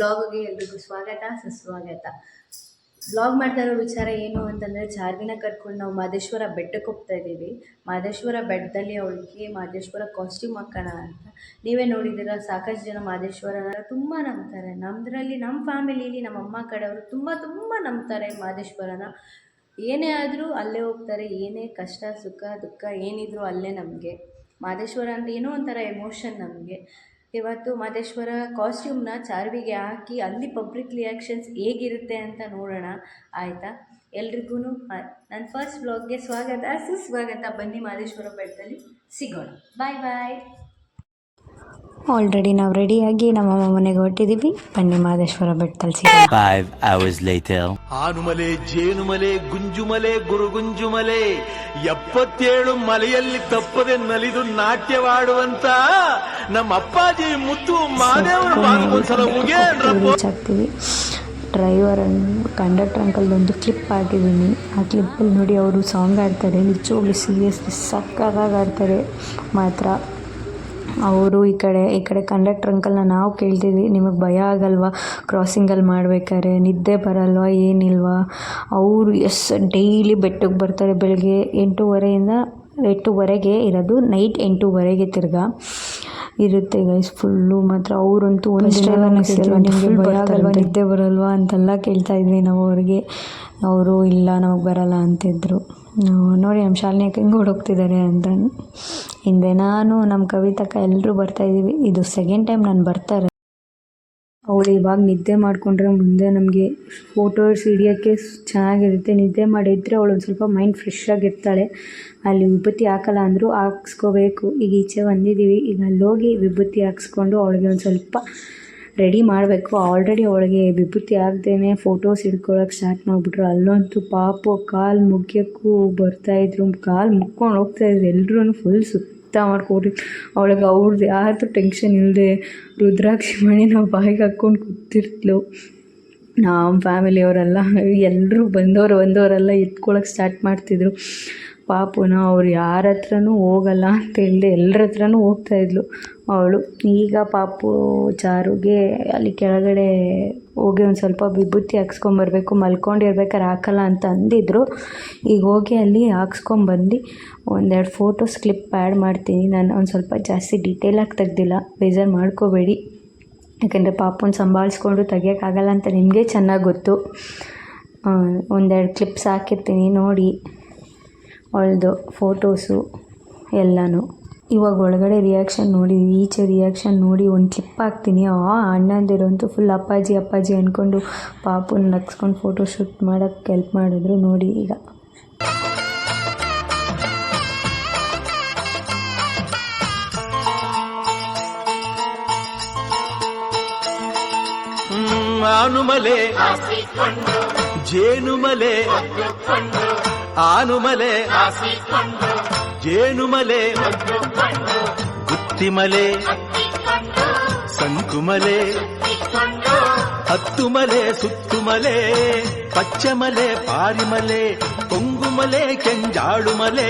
ಬ್ಲಾಗ್ಗೆ ಎಲ್ರಿಗೂ ಸ್ವಾಗತ, ಸುಸ್ವಾಗತ. ಬ್ಲಾಗ್ ಮಾಡ್ತಾ ಇರೋ ವಿಚಾರ ಏನು ಅಂತಂದರೆ ಚಾರ್ವಿನ ಕಟ್ಕೊಂಡು ನಾವು ಮಾದೇಶ್ವರ ಬೆಟ್ಟಕ್ಕೆ ಹೋಗ್ತಾ ಇದ್ದೀವಿ. ಮಾದೇಶ್ವರ ಬೆಟ್ಟದಲ್ಲಿ ಅವಳಿಗೆ ಮಾದೇಶ್ವರ ಕಾಸ್ಟ್ಯೂಮ್ ಹಾಕೋಣ ಅಂತ. ನೀವೇ ನೋಡಿದ್ದೀರ, ಸಾಕಷ್ಟು ಜನ ಮಾದೇಶ್ವರನ ತುಂಬ ನಂಬ್ತಾರೆ. ನಮ್ಮದ್ರಲ್ಲಿ ನಮ್ಮ ಫ್ಯಾಮಿಲೀಲಿ ನಮ್ಮ ಅಮ್ಮ ಕಡೆಯವರು ತುಂಬ ತುಂಬ ನಂಬ್ತಾರೆ ಮಾದೇಶ್ವರನ. ಏನೇ ಆದರೂ ಅಲ್ಲೇ ಹೋಗ್ತಾರೆ, ಏನೇ ಕಷ್ಟ, ಸುಖ, ದುಃಖ ಏನಿದ್ರು ಅಲ್ಲೇ ನಮಗೆ. ಮಾದೇಶ್ವರ ಅಂದರೆ ಏನೋ ಒಂಥರ ಎಮೋಷನ್ ನಮಗೆ. ಇವತ್ತು ಮಾದೇಶ್ವರ ಕಾಸ್ಟ್ಯೂಮ್ನ ಚಾರ್ವಿಗೆ ಹಾಕಿ ಅಲ್ಲಿ ಪಬ್ಲಿಕ್ ರಿಯಾಕ್ಷನ್ಸ್ ಹೇಗಿರುತ್ತೆ ಅಂತ ನೋಡೋಣ, ಆಯಿತಾ? ಎಲ್ರಿಗೂ ನನ್ನ ಫಸ್ಟ್ ಬ್ಲಾಗ್ಗೆ ಸ್ವಾಗತ, ಸುಸ್ವಾಗತ. ಬನ್ನಿ ಮಾದೇಶ್ವರ ಬೆಟ್ಟದಲ್ಲಿ. ಸಿಗೋಣ. ಬಾಯ್ ಬಾಯ್ ಆಲ್ರೆಡಿ ನಾವು ರೆಡಿಯಾಗಿ ನಮ್ಮ ಮನೆಗೆ ಹೊಟ್ಟಿದ್ದೀವಿ ಬನ್ನಿ ಮಾದೇಶ್ವರ ಬೆಟ್ಟದಲ್ಲಿ ಸಿಗೋಣ Five hours later. ಆನುಮಲೆ ಜೇನುಮಲೆ ಗುಂಜುಮಲೆ ಗುರುಗುಂಜುಮಲೆ ಎಪ್ಪತ್ತೇಳು ಮಲೆಯಲ್ಲಿ ತಪ್ಪದೆ ನಲಿದು ನಾಟ್ಯವಾಡುವಂತ ನಮ್ಮ ಅಪ್ಪಾಜಿ ಮುತ್ತು ಮಾದೇವರ ಡ್ರೈವರ್ ಕಂಡಕ್ಟರ್ ಅಂಕಲ್ ಒಂದು ಕ್ಲಿಪ್ ಹಾಕಿದ್ದೀನಿ. ಆ ಕ್ಲಿಪ್ಪಲ್ಲಿ ನೋಡಿ ಅವರು ಸಾಂಗ್ ಆಡ್ತಾರೆ ನಿಜವಾಗ್ಲೂ ಸೀರಿಯಸ್ಲಿ ಸಕ್ಕತ್ತಾಗಿ ಆಡ್ತಾರೆ ಮಾತ್ರ ಅವರು ಈ ಕಡೆ ಈ ಕಡೆ ಕಂಡಕ್ಟರ್ ಅಂಕಲ್ನ ನಾವು ಕೇಳ್ತೀವಿ ನಿಮಗೆ ಭಯ ಆಗಲ್ವಾ? ಕ್ರಾಸಿಂಗಲ್ಲಿ ಮಾಡ್ಬೇಕಾದ್ರೆ? ನಿದ್ದೆ ಬರಲ್ವಾ? ಏನಿಲ್ವಾ? ಅವರು ಎಸ್ ಡೈಲಿ ಬೆಟ್ಟಕ್ಕೆ ಬರ್ತಾರೆ ಬೆಳಗ್ಗೆ ಎಂಟೂವರೆಯಿಂದ ಎಂಟೂವರೆಗೆ ಇರೋದು ನೈಟ್ ಎಂಟೂವರೆಗೆ ತಿರ್ಗಾ ಇರುತ್ತೆ ಗೈಸ್ ಫುಲ್ಲು ಮಾತ್ರ. ಅವರಂತೂ ಒಂದು ಭಯ ಆಗಲ್ವಾ? ನಿದ್ದೆ ಬರಲ್ವಾ? ಅಂತೆಲ್ಲ ಕೇಳ್ತಾ ಇದ್ವಿ ನಾವು ಅವ್ರಿಗೆ. ಅವರು ಇಲ್ಲ ನಮಗೆ ಬರಲ್ಲ ಅಂತಿದ್ರು. ನೋಡಿ ನಮ್ಮ ಶಾಲಿನಿ ಅಕ್ಕ ಹೆಂಗೆ ಓಡೋಗ್ತಿದ್ದಾರೆ ಅಂತ. ಹಿಂದೆ ನಾನು, ನಮ್ಮ ಕವಿತಕ್ಕ ಎಲ್ಲರೂ ಬರ್ತಾಯಿದ್ದೀವಿ ಇದು ಸೆಕೆಂಡ್ ಟೈಮ್ ನಾನು ಬರ್ತಾರೆ. ಅವಳು ಇವಾಗ ನಿದ್ದೆ ಮಾಡಿಕೊಂಡ್ರೆ ಮುಂದೆ ನಮಗೆ ಫೋಟೋಸ್ ಹಿಡಿಯೋಕ್ಕೆ ಚೆನ್ನಾಗಿರುತ್ತೆ. ನಿದ್ದೆ ಮಾಡಿದರೆ ಅವಳು ಒಂದು ಸ್ವಲ್ಪ ಮೈಂಡ್ ಫ್ರೆಶ್ ಆಗಿರ್ತಾಳೆ ಅಲ್ಲಿ ವಿಭೂತಿ ಹಾಕಲ್ಲ ಅಂದರೂ ಹಾಕ್ಸ್ಕೋಬೇಕು. ಈಗ ಈಚೆ ಬಂದಿದ್ದೀವಿ. ಈಗ ಅಲ್ಲೋಗಿ ವಿಭೂತಿ ಹಾಕ್ಸ್ಕೊಂಡು ಅವಳಿಗೆ ಒಂದು ಸ್ವಲ್ಪ ರೆಡಿ ಮಾಡಬೇಕು. ಆಲ್ರೆಡಿ ಅವಳಿಗೆ ವಿಭೂತಿ ಆಗದೇ ಫೋಟೋಸ್ ಹಿಡ್ಕೊಳಕ್ಕೆ ಸ್ಟಾರ್ಟ್ ಮಾಡಿಬಿಟ್ರು. ಅಲ್ಲಂತೂ ಪಾಪು ಕಾಲು ಮುಗಿಯೋಕ್ಕೂ ಬರ್ತಾಯಿದ್ರು ಕಾಲು ಮುಕ್ಕೊಂಡು ಹೋಗ್ತಾಯಿದ್ರು ಎಲ್ಲರೂ ಫುಲ್ ಸುತ್ತ ಮಾಡ್ಕೊಟ್ರಿ. ಅವಳಿಗೆ ಅವ್ರದ್ದು ಯಾರ್ದು ಟೆನ್ಷನ್ ಇಲ್ಲದೆ ರುದ್ರಾಕ್ಷಿ ಮಣಿ ನಾವು ಬಾಯಿಗೆ ಹಾಕ್ಕೊಂಡು ಕೂತಿರ್ತ್ಲು ನಮ್ಮ ಫ್ಯಾಮಿಲಿಯವರೆಲ್ಲ ಎಲ್ಲರೂ ಬಂದವರು ಬಂದವರೆಲ್ಲ ಎತ್ಕೊಳಕ್ಕೆ ಸ್ಟಾರ್ಟ್ ಮಾಡ್ತಿದ್ರು. ಪಾಪುನ, ಅವ್ರು ಯಾರ ಹತ್ರನೂ ಹೋಗಲ್ಲ ಅಂತ ಹೇಳ್ದೆ ಎಲ್ಲರ ಹತ್ರನೂ ಹೋಗ್ತಾಯಿದ್ಲು ಅವಳು ಈಗ ಪಾಪು ಚಾರುಗೆ ಅಲ್ಲಿ ಕೆಳಗಡೆ ಹೋಗಿ ಒಂದು ಸ್ವಲ್ಪ ವಿಭೂತಿ ಹಾಕ್ಸ್ಕೊಂಬರ್ಬೇಕು, ಮಲ್ಕೊಂಡಿರ್ಬೇಕಾದ್ರೆ ಹಾಕಲ್ಲ ಅಂತ ಅಂದಿದ್ರು. ಈಗ ಹೋಗಿ ಅಲ್ಲಿ ಹಾಕ್ಸ್ಕೊಂಬಂದು ಒಂದೆರಡು ಫೋಟೋಸ್ ಕ್ಲಿಪ್ ಆ್ಯಡ್ ಮಾಡ್ತೀನಿ. ನಾನು ಒಂದು ಸ್ವಲ್ಪ ಜಾಸ್ತಿ ಡೀಟೇಲಾಗಿ ತೆಗ್ದಿಲ್ಲ, ಬೇಜಾರು ಮಾಡ್ಕೋಬೇಡಿ. ಯಾಕೆಂದರೆ ಪಾಪನ ಸಂಭಾಳಿಸ್ಕೊಂಡು ತೆಗಿಯೋಕ್ಕಾಗಲ್ಲ ಅಂತ ನಿಮಗೆ ಚೆನ್ನಾಗಿ ಗೊತ್ತು. ಒಂದೆರಡು ಕ್ಲಿಪ್ಸ್ ಹಾಕಿರ್ತೀನಿ ನೋಡಿ. ಅವಳದು ಫೋಟೋಸು ಎಲ್ಲನೂ. ಇವಾಗ ಒಳಗಡೆ ರಿಯಾಕ್ಷನ್ ನೋಡಿ, ಈಚೆ ರಿಯಾಕ್ಷನ್ ನೋಡಿ ಒಂದು ಕ್ಲಿಪ್ ಹಾಕ್ತೀನಿ. ಆ ಅಣ್ಣಂದಿರಂತೂ ಫುಲ್ ಅಪ್ಪಾಜಿ ಅಪ್ಪಾಜಿ ಅಂದ್ಕೊಂಡು ಪಾಪುನ ನಗ್ಸ್ಕೊಂಡು ಫೋಟೋ ಶೂಟ್ ಮಾಡೋಕ್ಕೆ ಹೆಲ್ಪ್ ಮಾಡಿದ್ರು ನೋಡಿ ಈಗ. ಜೇನುಮಲೆ ಆನುಮಲೆ ಜೇನುಮಲೆ ಗುತ್ತಿಮಲೆ ಸಂಕುಮಲೆ ಹತ್ತುಮಲೆ ಸುತ್ತುಮಲೆ ಪಚ್ಚಮಲೆ ಪಾರಿಮಲೆ ಪೊಂಗುಮಲೆ ಕೆಂಜಾಳುಮಲೆ